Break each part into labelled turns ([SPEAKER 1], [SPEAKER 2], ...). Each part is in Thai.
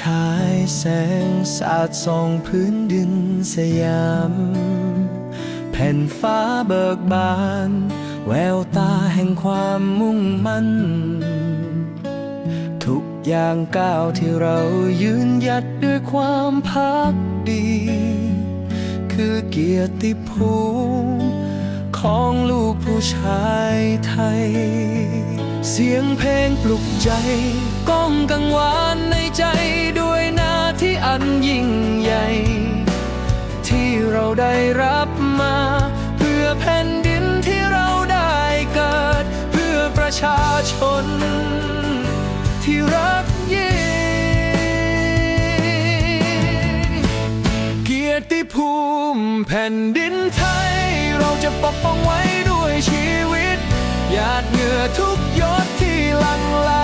[SPEAKER 1] ฉายแสงสาดส่องพื้นดินสยาม แผ่นฟ้าเบิกบาน แววตาแห่งความมุ่งมั่น ทุกอย่างก้าวที่เรายืนหยัดด้วยความพักดี คือเกียรติภูมิของลูกผู้ชายไทย เสียงเพลงปลุกใจ ก้องกังวานในใจด้วยหน้าที่อันยิ่งใหญ่ ที่เราได้รับมา เพื่อแผ่นดินที่เราได้เกิด เพื่อประชาชน ที่รักยิ่งเกียรติภูมิแผ่นดินไทย เราจะปกป้องไว้ด้วยชีวิต หยาดเหงื่อทุกหยดที่ลังไหล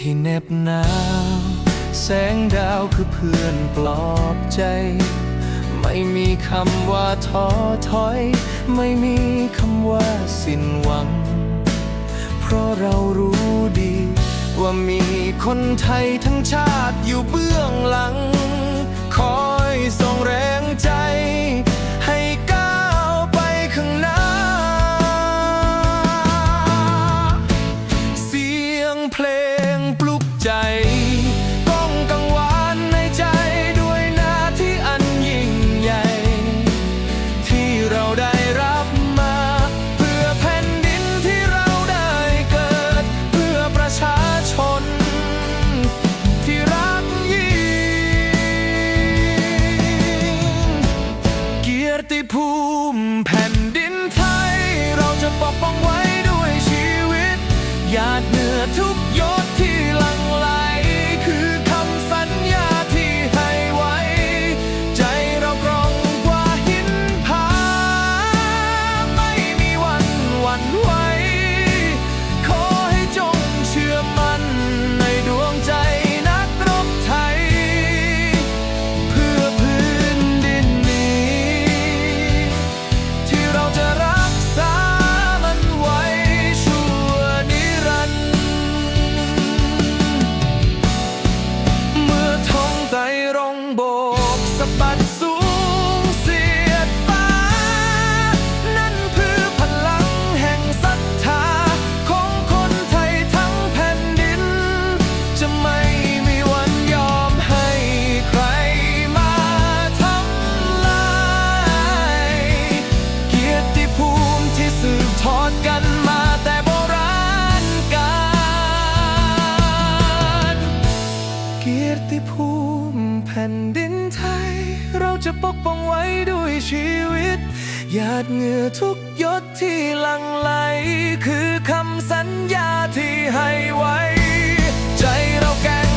[SPEAKER 1] ที่เหน็บหนาว แสงดาวคือเพื่อนปลอบใจ ไม่มีคำว่าท้อถอย ไม่มีคำว่าสิ้นหวัง เพราะเรารู้ดี ว่ามีคนไทยทั้งชาติอยู่เบื้องหลัง คอยส่งแรงใจ กป้องไว้ด้วยชีวิต หยาดเหงื่อทุกหยดที่หลั่งไหล คือคำสัญญาที่ให้ไว้ ใจเราแกร่ง